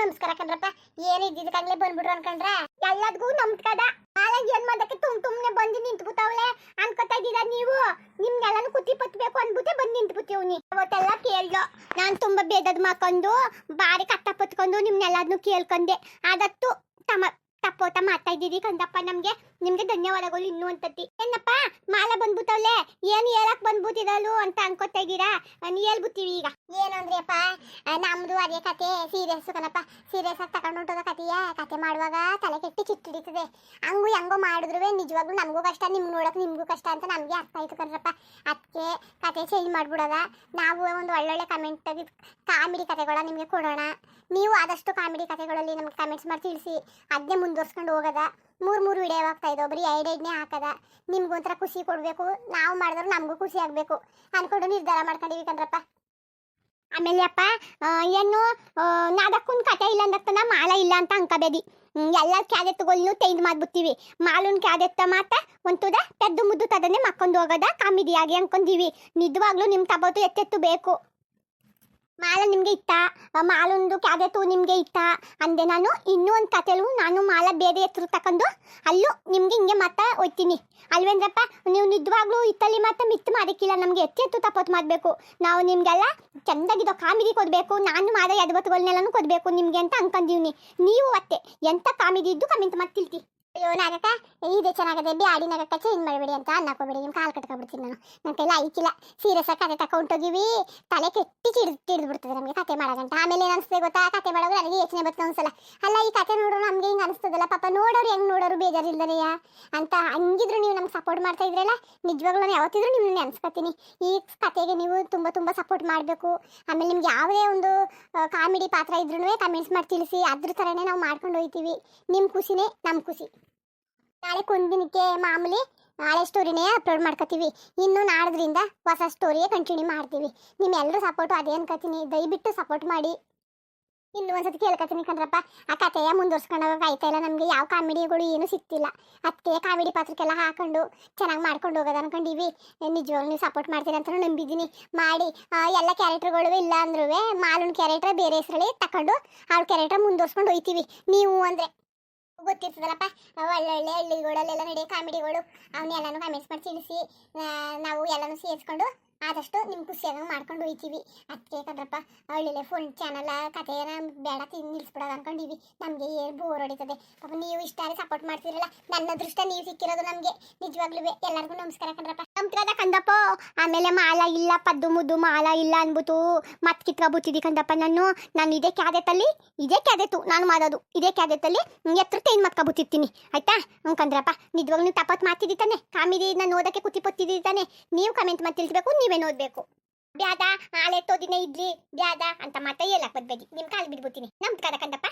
ನಮಸ್ಕಾರ ಕಣ್ರಪ್ಪ. ಏನ್ ಇದ್ದಿದ್ದಕ್ಕಂಗ್ಲೆ ಬಂದ್ಬಿಡ್ರು ಅನ್ಕೊಂಡ್ರ? ಎಲ್ಲದಕ್ಕೂ ನಮ್ಕದ. ನಾಳೆ ಏನ್ ಮಾಡಕ್ಕೆ ತುಮ್ ತುಮ್ನೆ ಬಂದು ನಿಂತ್ಬಿಟ್ಟವಳೆ. ಅನ್ಕೋತಾ ಇದ್ದೀರಾ ನೀವು? ನಿಮ್ಗೆಲ್ಲನೂ ಕುತ್ತಿ ಪತ್ಬೇಕು ಅನ್ಬಿಟ್ಟೆ ಬಂದು ನಿಂತ್ಬಿಟ್ಟಿವ್ನಿ ಅವತ್ತೆಲ್ಲ ಕೇಳ್ದೋ. ನಾನ್ ತುಂಬಾ ಬೇದದ್ ಮಾಕೊಂಡು ಬಾರಿ ಕಟ್ಟ ಪತ್ಕೊಂಡು ನಿಮ್ನೆಲ್ಲಾದ್ನು ಕೇಳ್ಕೊಂಡೆ. ಅದತ್ತು ತಮ್ಮ ತಪ್ಪೋತ ಮಾಡ್ತಾ ಇದ್ದೀರಿ ಕಂದಪ್ಪ ನಮ್ಗೆ? ನಿಮ್ಗೆ ಧನ್ಯವಾದಗಳು ಇನ್ನು ಅಂತತಿ ಏನಪ್ಪ, ಮಾಲ ಬಂದ್ಬಿಟ್ಟವ್ಲೆ ಏನ್ ಹೇಳಕ್ ಬಂದ್ಬಿಟ್ಟಿರಲು ಅಂತ ಅನ್ಕೋತಾ ಇದ್ದೀರಾ? ನೀ ಹೇಳ್ಬಿಟ್ಟಿವಿ ಈಗ. ಏನು ನಮ್ದು ಅದೇ ಕತೆ. ಸೀರಿಯಸ್ ಕಣಪ್ಪ. ಸೀರಿಯಸ್ ಆಗಿ ತಗೊಂಡು ಹೊಂಟೋದ ಕತೆಯ. ಕತೆ ಮಾಡುವಾಗ ತಲೆ ಕೆಟ್ಟಿ ಚಿಟ್ಟಿಡಿತದೆ ಹಂಗು ಹೆಂಗೋ ಮಾಡಿದ್ರು ನಿಜವಾಗ್ಲೂ ನಮಗೂ ಕಷ್ಟ, ನಿಮ್ ನೋಡಕ್ ನಿಮ್ಗೂ ಕಷ್ಟ ಅಂತ ನಮಗೆ ಅರ್ಥ ಆಯ್ತು ಕಣ್ರಪ್ಪ ಅದಕ್ಕೆ ಕತೆ ಚೇಂಜ್ ಮಾಡ್ಬಿಡೋದ. ನಾವು ಒಂದು ಒಳ್ಳೊಳ್ಳೆ ಕಮೆಂಟ್ ಕಾಮಿಡಿ ಕತೆಗಳ ನಿಮಗೆ ಕೊಡೋಣ. ನೀವು ಆದಷ್ಟು ಕಾಮಿಡಿ ಕತೆಗಳಲ್ಲಿ ನಮ್ಗೆ ಕಮೆಂಟ್ಸ್ ಮಾಡಿ ತಿಳಿಸಿ. ಅದನ್ನೇ ಮುಂದುವರ್ಸ್ಕೊಂಡು ಹೋಗದ. ಮೂರು ಮೂರು ವಿಡಿಯೋ ಆಗ್ತಾ ಇದ್ದಾವೆ ಬರೀ ಐಡ್ ಐಡ್ನೇ ಹಾಕದ. ನಿಮ್ಗೊಂಥರ ಖುಷಿ ಕೊಡಬೇಕು. ನಾವು ಮಾಡಿದ್ರು ನಮಗೂ ಖುಷಿ ಆಗಬೇಕು. ಅನ್ಕೊಂಡು ನಿರ್ಧಾರ ಮಾಡ್ಕೊಂಡಿವಿ ಕಣ್ರಪ್ಪ. ಆಮೇಲೆ ಅಪ್ಪ ಏನು ನಾದಕ್ಕೊಂದು ಕತೆ ಇಲ್ಲ ಅಂದತ್ತನ ಮಾಲ ಇಲ್ಲ ಅಂತ ಅಂಕಬೇದಿ ಎಲ್ಲ ಕ್ಯಾದೆತ್ತುಗಳನ್ನು ತೆಗೆದು ಮಾಡ್ಬಿಡ್ತೀವಿ. ಮಾಲೂನ್ ಕ್ಯಾದೆತ್ತ ಮಾತ ಒಂತುದ ಪೆದ್ದು ಮುದ್ದು ತದನೆ ಮಕ್ಕೊಂಡು ಹೋಗೋದ. ಕಾಮಿಡಿಯಾಗಿ ಅನ್ಕೊಂಡೀವಿ. ನಿಜವಾಗ್ಲೂ ನಿಮ್ಮ ತಬೋತು, ಎತ್ತೆತ್ತು ಬೇಕು. ಮಾಲ ನಿಮಗೆ ಇತ್ತ? ಮಾಲೊಂದು ಕ್ಯಾದೆತು ನಿಮಗೆ ಇತ್ತ? ಅಂದೆ ನಾನು, ಇನ್ನೂ ಒಂದು ಕತೆಲು ನಾನು ಮಾಲ ಬೇರೆ ಎತ್ತರು ತಕೊಂಡು ಅಲ್ಲೂ ನಿಮಗೆ ಹಿಂಗೆ ಮಾತಾ ಒಯ್ತೀನಿ ಅಲ್ವೇಂದ್ರಪ್ಪ, ನೀವು ನಿಜವಾಗ್ಲೂ ಇತ್ತಲ್ಲಿ ಮತ್ತೆ ಮಿತ್ ಮಾಡೋಕ್ಕಿಲ್ಲ. ನಮಗೆ ಎತ್ತಿ ಎತ್ತು ತಪ್ಪತ್ತು ಮಾಡಬೇಕು. ನಾವು ನಿಮಗೆಲ್ಲ ಚೆಂದಾಗಿದ್ದೋ ಕಾಮಿಡಿ ಕೊಡಬೇಕು. ನಾನು ಮಾಡೋ ಎಡವತ್ತುಗಳನ್ನೆಲ್ಲನೂ ಕೊಡಬೇಕು ನಿಮಗೆ ಅಂತ ಅನ್ಕೊಂಡಿವ್ನಿ. ನೀವು ಅತ್ತೆ ಎಂಥ ಕಾಮಿಡಿ ಇದ್ದು ಕಮೆಂಟ್ ತಿಳ್ತಿ. ಅಯ್ಯೋ, ನಾಗಕ್ಕ, ಇದೆ ಚೆನ್ನಾಗದೆ ಬ್ಯಾಡಿ ನಾಗಕ್ಕ ಚೇಂಜ್ ಮಾಡಬೇಡಿ ಅಂತ ಅನ್ನಕೋಬೇಡಿ ನಿಮ್ಮ ಕಾಲು ಕಟ್ಕೊಬಿಡ್ತೀನಿ ನಾನು. ನನ್ನ ಕೈಲಿ ಐಕಿಲ್ಲ ಸೀರಿಯಸ್ ಆಗಿ ಕತೆ ತಗೊಂಡೋಗಿವಿ ತಲೆ ಕೆಟ್ಟಿ ಚಿಡ್ ತಿಡ್ದು ಬಿಡ್ತದೆ ನಮಗೆ ಕತೆ ಮಾಡೋದಂತ. ಆಮೇಲೆ ಏನು ಅನಿಸ್ತದೆ ಗೊತ್ತಾ? ಕತೆ ಮಾಡೋದು ನನಗೆ ಯೋಚನೆ ಬರ್ತದೆ ಒಂದ್ಸಲ. ಅಲ್ಲ, ಈ ಕತೆ ನೋಡೋರು ನಮ್ಗೆ ಹಿಂಗೆ ಅನಿಸ್ತದಲ್ಲ? ಪಾಪ ನೋಡೋರು ಹೆಂಗ್ ನೋಡೋರು ಬೇಜಾರಿಲ್ದನೆಯ ಅಂತ ಹಂಗಿದ್ರು ನೀವು ನಮ್ಗೆ ಸಪೋರ್ಟ್ ಮಾಡ್ತಾ ಇದ್ರಲ್ಲ? ನಿಜವಾಗ್ಲೂ ನಾನು ಯಾವತ್ತಿದ್ರು ನಿಮ್ಮನ್ನ ನೆನ್ಸ್ಕೊತೀನಿ. ಈ ಕತೆಗೆ ನೀವು ತುಂಬ ತುಂಬ ಸಪೋರ್ಟ್ ಮಾಡಬೇಕು. ಆಮೇಲೆ ನಿಮ್ಗೆ ಯಾವುದೇ ಒಂದು ಕಾಮಿಡಿ ಪಾತ್ರ ಇದ್ರೂ ಕಮೆಂಟ್ಸ್ ಮಾಡಿ ತಿಳಿಸಿ. ಅದ್ರ ಥರನೇ ನಾವು ಮಾಡ್ಕೊಂಡು ಹೋಗ್ತೀವಿ ನಿಮ್ಮ ಖುಷಿನೇ ನಮ್ಮ ಖುಷಿ. ನಾಳೆ ಕುಂದಿನಕ್ಕೆ ಮಾಮೂಲಿ, ನಾಳೆ ಸ್ಟೋರಿನೇ ಅಪ್ಲೋಡ್ ಮಾಡ್ಕೋತೀವಿ ಇನ್ನು ನಾಡ್ದ್ರಿಂದ ಹೊಸ ಸ್ಟೋರಿಯೇ ಕಂಟಿನ್ಯೂ ಮಾಡ್ತೀವಿ. ನಿಮ್ಮೆಲ್ಲರೂ ಸಪೋರ್ಟು ಅದೇ ಅನ್ಕೋತೀನಿ ದಯವಿಟ್ಟು ಸಪೋರ್ಟ್ ಮಾಡಿ. ಇನ್ನು ಒಂದ್ಸತಿ ಕೇಳ್ಕೊತೀನಿ ಕಣ್ರಪ್ಪ. ಆ ಕಥೆಯ ಮುಂದುವರ್ಸ್ಕೊಂಡು ಆಯ್ತಾ ಇಲ್ಲ ನಮಗೆ. ಯಾವ ಕಾಮಿಡಿಗಳು ಏನೂ ಸಿಗ್ತಿಲ್ಲ ಅದಕ್ಕೆ ಕಾಮಿಡಿ ಪಾತ್ರಕ್ಕೆಲ್ಲ ಹಾಕೊಂಡು ಚೆನ್ನಾಗಿ ಮಾಡ್ಕೊಂಡು ಹೋಗೋದು ಅನ್ಕೊಂಡಿವಿ. ನಿಜವಾಗ್ಲೂ ನೀವು ಸಪೋರ್ಟ್ ಮಾಡ್ತೀರಿ ಅಂತ ನಂಬಿದ್ದೀನಿ. ಮಾಡಿ ಎಲ್ಲ ಕ್ಯಾರೆಕ್ಟರ್ಗಳು ಇಲ್ಲ ಅಂದ್ರೂ ಮಾಲೂನ್ ಕ್ಯಾರೆಕ್ಟರ್ ಬೇರೆ ಹೆಸರಲ್ಲಿ ತಕೊಂಡು ಅವ್ರ ಕ್ಯಾರೆಕ್ಟರ್ ಮುಂದುವರ್ಸ್ಕೊಂಡು ಹೋಯ್ತೀವಿ. ನೀವು ಅಂದರೆ ಗೊತ್ತಿರ್ತದಲ್ಲಪ್ಪ. ಒಳ್ಳೊಳ್ಳೆ ಹಳ್ಳಿಗಳಲ್ಲೆಲ್ಲ ನಡೆಯೋ ಕಾಮಿಡಿಗಳು ಅವನ್ನೆಲ್ಲನೂ ಕಮೆಂಟ್ಸ್ ಮಾಡಿ ತಿಳಿಸಿ ನಾವು ಎಲ್ಲನೂ ಸೇರಿಸ್ಕೊಂಡು ಆದಷ್ಟು ನಿಮ್ಮ ಖುಷಿಯಾಗ ಮಾಡ್ಕೊಂಡು ಹೋಯ್ತೀವಿ. ಅದಕ್ಕೆ ಕದ್ರಪ್ಪ ಒಳ್ಳೊಳ್ಳೆ ಫೋನ್ ಚಾನಲ್ ಕಥೆನ ಬೇಡ ತಿಂದು ನಿಲ್ಸ್ಬಿಡೋದು ಅನ್ಕೊಂಡಿವಿ. ನಮಗೆ ಏನು ಬೋರ್ ಹೊಡಿತದೆ. ಪಾಪ ನೀವು ಇಷ್ಟ ಸಪೋರ್ಟ್ ಮಾಡ್ತಿರಲ್ಲ, ನನ್ನ ದೃಷ್ಟ ನೀವು ಸಿಕ್ಕಿರೋದು ನಮಗೆ. ನಿಜವಾಗ್ಲೂ ಎಲ್ಲರಿಗೂ ನಮಸ್ಕಾರ ಕಣ್ರಪ್ಪ. ನಮ್ತ್ರದ ಕಂದಪ್ಪ. ಆಮೇಲೆ ಮಾಲ ಇಲ್ಲ, ಪದ್ದು ಮುದ್ದು ಮಾಲ ಇಲ್ಲ ಅನ್ಬಿಟ್ಟು ಮತ್ ಕಿತ್ಕೊಬಿಟ್ಟಿದ್ದಿ ಕಂದಪ್ಪ ನಾನು. ನಾನು ಇದೇ ಕ್ಯಾದೆತ್ತಲ್ಲಿ, ಇದೇ ಕ್ಯಾದೆತ್ತು ನಾನು ಮಾಡೋದು. ಇದೇ ಕ್ಯಾದೆತ್ತಲ್ಲಿ ಎತ್ತರ ತೇನ್ ಮತ್ಕೊಬಿಟ್ಟಿರ್ತೀನಿ. ಆಯ್ತಾ? ಹ್ಞೂ ಕಂದ್ರಪ್ಪ, ನಿಜವಾಗ್ಲೂ ನೀವು ತಪ್ಪತ್ ಮಾಡ್ತಿದ್ದಿ ತಾನೆ. ನಾನು ಓದಕ್ಕೆ ಕುತಿ ಪೊತ್ತಿದ್ದಿ ತಾನೆ. ನೀವು ಕಮೆಂಟ್ ಮಾಡಿ ತಿಳಿಸ್ಬೇಕು, ನೀವೇ ಓದ್ಬೇಕು ಬ್ಯಾದ ಹಾಲೆತ್ತೋ ದಿನ ಇಡ್ಲಿ ಬ್ಯಾದ ಅಂತ ಮಾತಾ ಹೇಳಕ್ ಬದ್ಬೇಡಿ. ನಿಮ್ ಕಾಲ್ ಬಿಡ್ಬಿಡ್ತೀನಿ ನಮ್ ಕಂದಪ್ಪ.